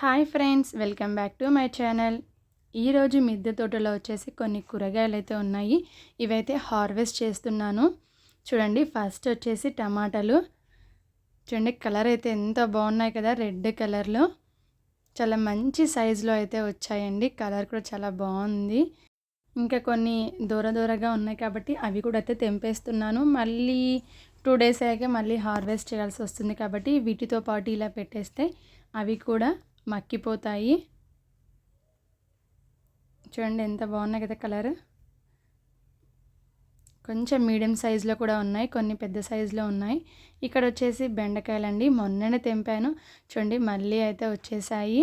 Hi friends welcome back to my channel. ఈరోజు మిద్దె తోటలో వచ్చేసి కొన్ని కూరగాయలు అయితే ఉన్నాయి. ఇవైతే హార్వెస్ట్ చేస్తున్నాను. చూడండి ఫస్ట్ వచ్చేసి టమాటాలు. చూడండి కలర్ అయితే ఎంత బాగున్నాయి కదా రెడ్ కలర్లో. చాలా మంచి సైజులో అయితే వచ్చాయండి. కలర్ కూడా చాలా బాగుంది. ఇంకా కొన్ని దూర దూరగా ఉన్నాయి కాబట్టి అవి కూడా అయితే తెంపేస్తున్నాను. మళ్ళీ టూ డేస్ అయ్యాక మళ్ళీ హార్వెస్ట్ చేయాల్సి వస్తుంది కాబట్టి వీటితో పాటు ఇలా పెట్టేస్తే అవి కూడా మక్కిపోతాయి. చూడండి ఎంత బాగున్నాయి కదా కలర్. కొంచెం మీడియం సైజులో కూడా ఉన్నాయి కొన్ని పెద్ద సైజులో ఉన్నాయి. ఇక్కడ వచ్చేసి బెండకాయలండి మొన్ననే తెంపాను. చూడండి మళ్ళీ అయితే వచ్చేసాయి.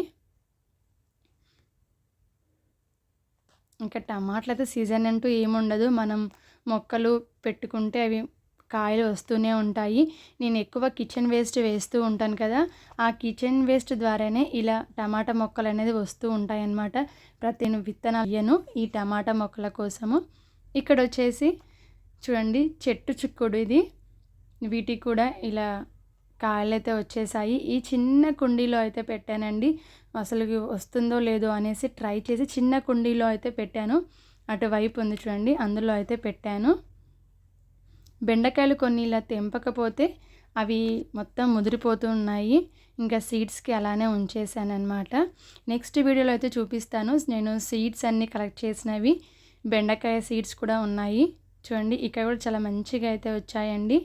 ఇంకా టమాటాలు అయితే సీజన్ అంటూ ఏముండదు. మనం మొక్కలు పెట్టుకుంటే అవి కాయలు వస్తూనే ఉంటాయి. నేను ఎక్కువ కిచెన్ వేస్ట్ వేస్తూ ఉంటాను కదా ఆ కిచెన్ వేస్ట్ ద్వారానే ఇలా టమాటా మొక్కలు అనేది వస్తూ ఉంటాయి అన్నమాట ప్రతి విత్తనాలు ఈ టమాటా మొక్కల కోసము. ఇక్కడ వచ్చేసి చూడండి చెట్టు చిక్కుడు ఇది. వీటికి కూడా ఇలా కాయలు అయితే వచ్చేసాయి. ఈ చిన్న కుండీలో అయితే పెట్టానండి. అసలు వస్తుందో లేదో అనేసి ట్రై చేసి చిన్న కుండీలో అయితే పెట్టాను. అటువైపు ఉంది చూడండి అందులో అయితే పెట్టాను. బెండకాయలు కొన్ని ఇలా తెంపకపోతే అవి మొత్తం ముదిరిపోతూ ఉన్నాయి ఇంకా సీడ్స్కి అలానే ఉంచేసాను అనమాట నెక్స్ట్ వీడియోలో అయితే చూపిస్తాను. నేను సీడ్స్ అన్నీ కలెక్ట్ చేసినవి. బెండకాయ సీడ్స్ కూడా ఉన్నాయి. చూడండి ఇక్కడ కూడా చాలా మంచిగా అయితే వచ్చాయండి.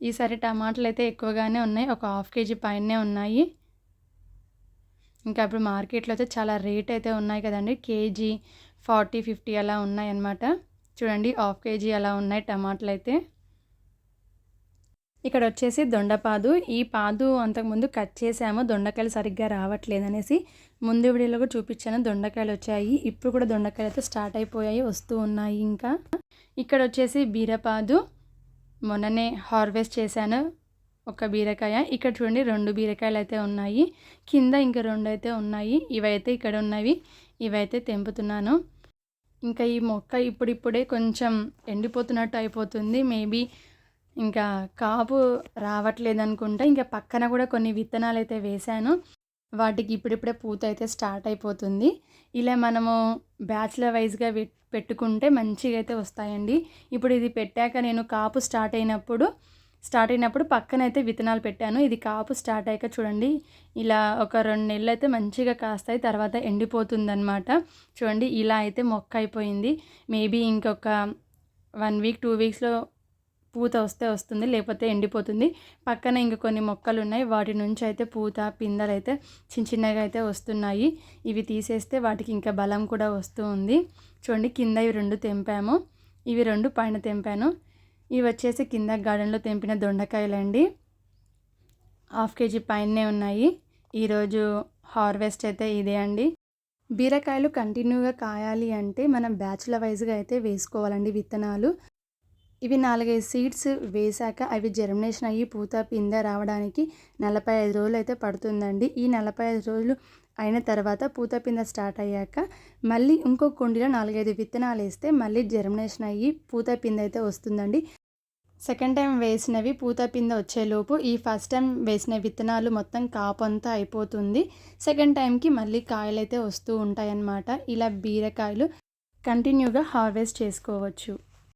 ఈసారి టమాటాలు అయితే ఎక్కువగానే ఉన్నాయి. ఒక హాఫ్ కేజీ పైనే ఉన్నాయి. ఇంకా ఇప్పుడు మార్కెట్లో అయితే చాలా రేట్ అయితే ఉన్నాయి కదండి. కేజీ ఫార్టీ ఫిఫ్టీ అలా ఉన్నాయి అన్నమాట చూడండి హాఫ్ కేజీ అలా ఉన్నాయి టమాటాలు అయితే ఇక్కడ వచ్చేసి దొండపాదు. ఈ పాదు అంతకుముందు కట్ చేసాము దొండకాయలు సరిగ్గా రావట్లేదు అనేసి ముందు వీడియోలో కూడా చూపించాను దొండకాయలు వచ్చాయి. ఇప్పుడు కూడా దొండకాయలు అయితే స్టార్ట్ అయిపోయాయి వస్తూ ఉన్నాయి ఇంకా. ఇక్కడ వచ్చేసి బీరపాదు. మొన్ననే హార్వెస్ట్ చేశాను ఒక బీరకాయ. ఇక్కడ చూడండి రెండు బీరకాయలు అయితే ఉన్నాయి. కింద ఇంకా రెండు అయితే ఉన్నాయి. ఇవైతే ఇక్కడ ఉన్నవి. ఇవైతే తెంపుతున్నాను. ఇంకా ఈ మొక్క ఇప్పుడిప్పుడే కొంచెం ఎండిపోతున్నట్టు అయిపోతుంది. మేబీ ఇంకా కాపు రావట్లేదు అనుకుంటా ఇంకా పక్కన కూడా కొన్ని విత్తనాలు అయితే వేశాను. వాటికి ఇప్పుడిప్పుడే పూత అయితే స్టార్ట్ అయిపోతుంది. ఇలా మనము బ్యాచ్లర్ వైజ్గా పెట్టుకుంటే మంచిగా అయితే వస్తాయండి. ఇప్పుడు ఇది పెట్టాక నేను కాపు స్టార్ట్ అయినప్పుడు స్టార్ట్ అయినప్పుడు పక్కన అయితే విత్తనాలు పెట్టాను. ఇది కాపు స్టార్ట్ అయ్యాక చూడండి ఇలా ఒక రెండు నెలలు అయితే మంచిగా కాస్తాయి తర్వాత ఎండిపోతుందన్నమాట. చూడండి ఇలా అయితే మొక్క అయిపోయింది. మేబీ ఇంకొక వన్ వీక్ టూ వీక్స్లో పూత వస్తే వస్తుంది లేకపోతే ఎండిపోతుంది. పక్కన ఇంక కొన్ని మొక్కలు ఉన్నాయి వాటి నుంచి అయితే పూత పిందలు అయితే చిన్న చిన్నగా అయితే వస్తున్నాయి. ఇవి తీసేస్తే వాటికి ఇంకా బలం కూడా వస్తూ ఉంది. చూడండి కింద ఇవి రెండు తెంపాము. ఇవి రెండు పైన తెంపాను. ఇవి వచ్చేసి కింద గార్డెన్లో తెంపిన దొండకాయలండి. హాఫ్ కేజీ పైనే ఉన్నాయి. ఈరోజు హార్వెస్ట్ అయితే ఇదే అండి. బీరకాయలు కంటిన్యూగా కాయాలి అంటే మనం బ్యాచ్ల వైజ్గా అయితే వేసుకోవాలండి విత్తనాలు. ఇవి నాలుగైదు సీడ్స్ వేశాక అవి జర్మినేషన్ అయ్యి పూత పింద రావడానికి నలభై ఐదు రోజులు అయితే పడుతుందండి. ఈ నలభై ఐదు రోజులు అయిన తర్వాత పూత పింద స్టార్ట్ అయ్యాక మళ్ళీ ఇంకో కుండీలో నాలుగైదు విత్తనాలు వేస్తే మళ్ళీ జర్మినేషన్ అయ్యి పూత పింద అయితే వస్తుందండి. సెకండ్ టైం వేసినవి పూత పిందె వచ్చేలోపు ఈ ఫస్ట్ టైం వేసిన విత్తనాలు మొత్తం కాపంతా అయిపోతుంది. సెకండ్ టైంకి మళ్ళీ కాయలు అయితే వస్తూ ఉంటాయన్నమాట. ఇలా బీరకాయలు కంటిన్యూగా హార్వెస్ట్ చేసుకోవచ్చు.